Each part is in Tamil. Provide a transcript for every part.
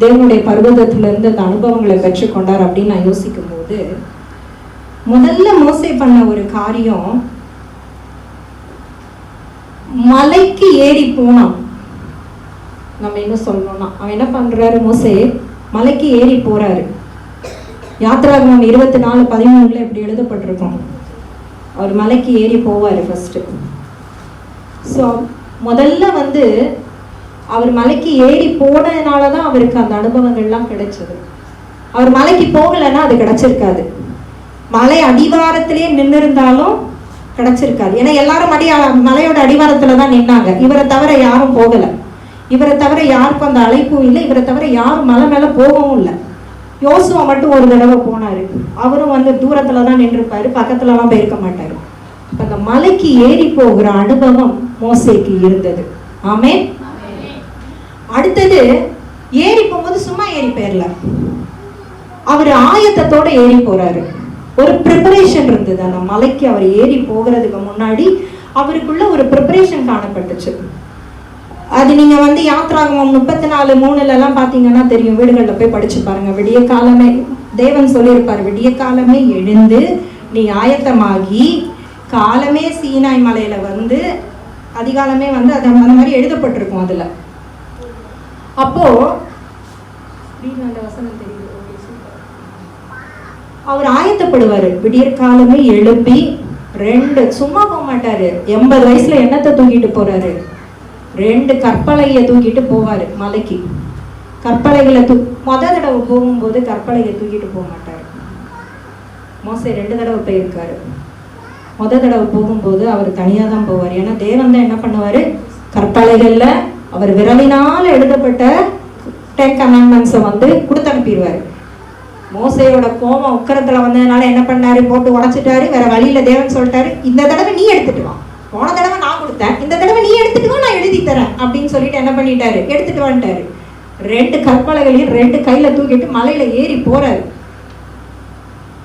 தேவனுடைய பர்வதத்திலிருந்து அந்த அனுபவங்களை பெற்றுக்கொண்டார் அப்படின்னு நான் யோசிக்கும் போது முதல்ல மோசை பண்ண ஒரு காரியம் மலைக்கு ஏறி போனான். நம்ம என்ன சொல்லணும்னா அவன் என்ன பண்றாரு மோசே? மலைக்கு ஏறி போறாரு. யாத்ராகமம் இருபத்தி நாலு பதிமூணுல இப்படி எழுதப்பட்டிருக்கோம். அவர் மலைக்கு ஏறி போவாரு ஃபர்ஸ்ட் ஸோ முதல்ல வந்து அவர் மலைக்கு ஏறி போனதுனால தான் அவருக்கு அந்த அனுபவங்கள்லாம் கிடைச்சது. அவர் மலைக்கு போகலைன்னா அது கிடைச்சிருக்காது. மலை அடிவாரத்திலே நின்று இருந்தாலும் கிடைச்சிருக்காது. ஏன்னா எல்லாரும் அடி மலையோட அடிவாரத்தில் தான் நின்னாங்க. இவரை தவிர யாரும் போகலை. இவரை தவிர யாருக்கும் அந்த அழைப்பும் இல்லை. இவரை தவிர யாரும் மலை மேலே போகவும் இல்லை. யோசுவா மட்டும் ஒரு தடவை போனாரு. அவரும் வந்து தூரத்தில் தான் நின்றுப்பாரு. பக்கத்துலலாம் போயிருக்க மாட்டார். இப்போ அந்த மலைக்கு ஏறி போகிற அனுபவம் மோசைக்கு இருந்தது. ஆமே அடுத்தது ஏறி போகும்போது சும்மா ஏறி போயிடல அவர் ஆயத்தத்தோட ஏறி போறாரு. ஒரு ப்ரிப்பரேஷன் இருந்தது. அந்த மலைக்கு அவர் ஏறி போகிறதுக்கு முன்னாடி அவருக்குள்ள ஒரு ப்ரிப்பரேஷன் காணப்பட்டுச்சு. அது நீங்க வந்து யாத்ராகமம் முப்பத்தி நாலு மூணுல எல்லாம் பாத்தீங்கன்னா தெரியும். வீடுகளில் போய் படிச்சு பாருங்க. விடிய காலமே தேவன் சொல்லியிருப்பார் விடிய காலமே எழுந்து நீ ஆயத்தமாகி காலமே சீனாய் மலையில வந்து அதிகாலமே வந்து அது அந்த மாதிரி எழுதப்பட்டிருக்கும் அதுல. அப்போ அந்த வசனம் அவர் ஆயத்தப்படுவாரு. விடியற் காலமே எழுப்பி ரெண்டு சும்மா போக மாட்டாரு. எண்பது வயசுல என்னத்தை தூக்கிட்டு போறாரு. ரெண்டு கற்பலையை தூக்கிட்டு போவாரு மலைக்கு. கற்பலைகளை தூ மொத தடவை போகும்போது கற்பலையை தூக்கிட்டு போக மாட்டார். மோசை ரெண்டு தடவை போயிருக்காரு. மொத தடவை போகும்போது அவர் தனியாக தான் போவார். ஏன்னா தேவன் தான் என்ன பண்ணுவார்? கற்பலைகளில் அவர் விரலினால் எழுதப்பட்ட டென் கமெண்ட்மெண்ட்ஸை வந்து கொடுத்து அனுப்பிடுவாரு. மோசையோட கோபம் உக்கரத்தில் வந்ததுனால என்ன பண்ணாரு? போட்டு உடச்சிட்டாரு. வேற வழியில் தேவன் சொல்லிட்டாரு இந்த தடவை நீ எடுத்துட்டு வா. போன தடவை நான் கொடுத்தேன். இந்த தடவை நீ எடுத்துட்டு வா நான் எழுதி தரேன் அப்படின்னு சொல்லிட்டு என்ன பண்ணிட்டாரு? எடுத்துட்டு வந்துட்டாரு. ரெண்டு கற்பலைகளையும் ரெண்டு கையில தூக்கிட்டு மலையில ஏறி போறாரு.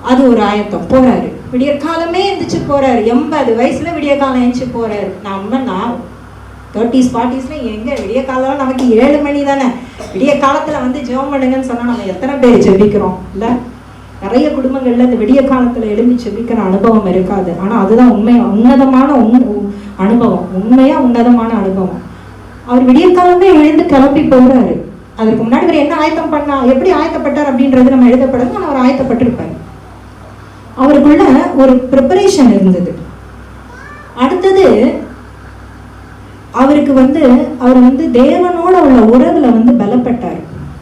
அது ஒரு ஆயத்தம். போறாரு. விடிய காலமே எந்திரிச்சு போறாரு. எண்பது வயசுல விடிய காலம் எழுந்துச்சு போறாரு. நம்ம நான் தேர்ட்டிஸ் ஃபார்ட்டிஸ்ல எங்கே? விடிய காலம் நமக்கு ஏழு மணி தானே. விடிய காலத்தில் வந்து ஜெபம் பண்ணுங்கன்னு சொன்னால் நம்ம எத்தனை பேர் ஜெபிக்கிறோம்? இல்லை? நிறைய குடும்பங்களில் இந்த விடிய காலத்தில் எழும்பி ஜெபிக்கிற அனுபவம் இருக்காது. ஆனால் அதுதான் உண்மை உன்னதமான உண்- அனுபவம். உண்மையாக உன்னதமான அனுபவம். அவர் விடிய காலமே எழுந்து கிளம்பி போகிறாரு அதற்கு முன்னாடி இவர் என்ன ஆயத்தம் பண்ணா எப்படி ஆயத்தப்பட்டார் அப்படின்றது நம்ம எழுதப்படாது ஆனால் அவர் ஆயத்தப்பட்டிருப்பார். அவருக்குள்ள ஒரு ப்ரிப்பரேஷன் இருந்தது. அடுத்தது அவருக்கு வந்து அவர் வந்து தேவனோட உள்ள உறவுல வந்து பலப்பட்டார்.